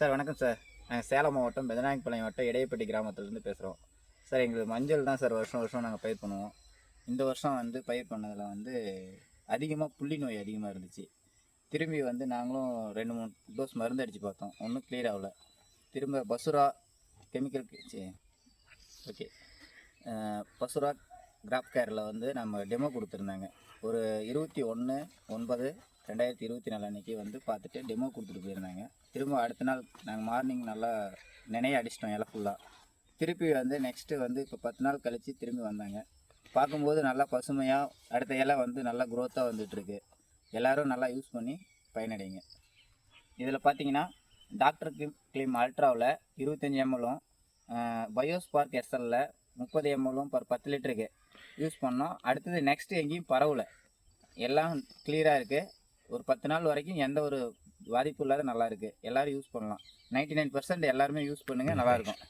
Sir வணக்கம் sir. நாங்கள் சேலம் மாவட்டம் பெதநாயக்கப்பாளையம் வட்டம் இடையப்பட்டி கிராமத்துலேருந்து பேசுகிறோம் சார் எங்களுக்கு மஞ்சள் தான் சார் வருஷம் வருஷம் நாங்கள் பயிர் பண்ணுவோம். இந்த வருஷம் வந்து பயிர் பண்ணதில் வந்து அதிகமாக புள்ளி நோய் அதிகமாக இருந்துச்சு. திரும்பி வந்து நாங்களும் ரெண்டு மூணு டோஸ் மருந்து அடித்து பார்த்தோம். ஒன்றும் கிளியர் ஆகல. திரும்ப பசுரா கெமிக்கல் ஓகே பசுரா கிராப் கேரில் வந்து நம்ம டெமோ கொடுத்துருந்தாங்க. ஒரு இருபத்தி ஒன்று ஒன்பது ரெண்டாயிரத்தி இருபத்தி நாலு அன்றைக்கி வந்து பார்த்துட்டு டெமோ கொடுத்துட்டு போயிருந்தாங்க. திரும்ப அடுத்த நாள் நாங்கள் மார்னிங் நல்லா நினைய அடிச்சிட்டோம் இலை ஃபுல்லாக திருப்பி வந்து நெக்ஸ்ட்டு வந்து இப்போ பத்து நாள் கழித்து திரும்பி வந்தாங்க. பார்க்கும்போது நல்லா பசுமையாக அடுத்த இலை வந்து நல்லா க்ரோத்தாக வந்துட்டுருக்கு. எல்லோரும் நல்லா யூஸ் பண்ணி பயனடைங்க. இதில் பார்த்தீங்கன்னா டாக்டர் கிம் கிளீம் அல்ட்ராவில் இருபத்தஞ்சி எம்எல்லும் பயோஸ்பார்க் எஸ்எல்லில் முப்பது எம்எல்லும் பர் பத்து லிட்டருக்கு யூஸ் பண்ணோம் அடுத்தது நெக்ஸ்ட் எங்கேயும் பரவல. எல்லாம் கிளியராக இருக்குது ஒரு பத்து நாள் வரைக்கும் எந்த ஒரு பாதிப்பு இல்லாத நல்லா இருக்குது எல்லோரும் யூஸ் பண்ணலாம். நைன்டி நைன் பர்சன்ட் எல்லாருமே யூஸ் பண்ணுங்கள் நல்லாயிருக்கும்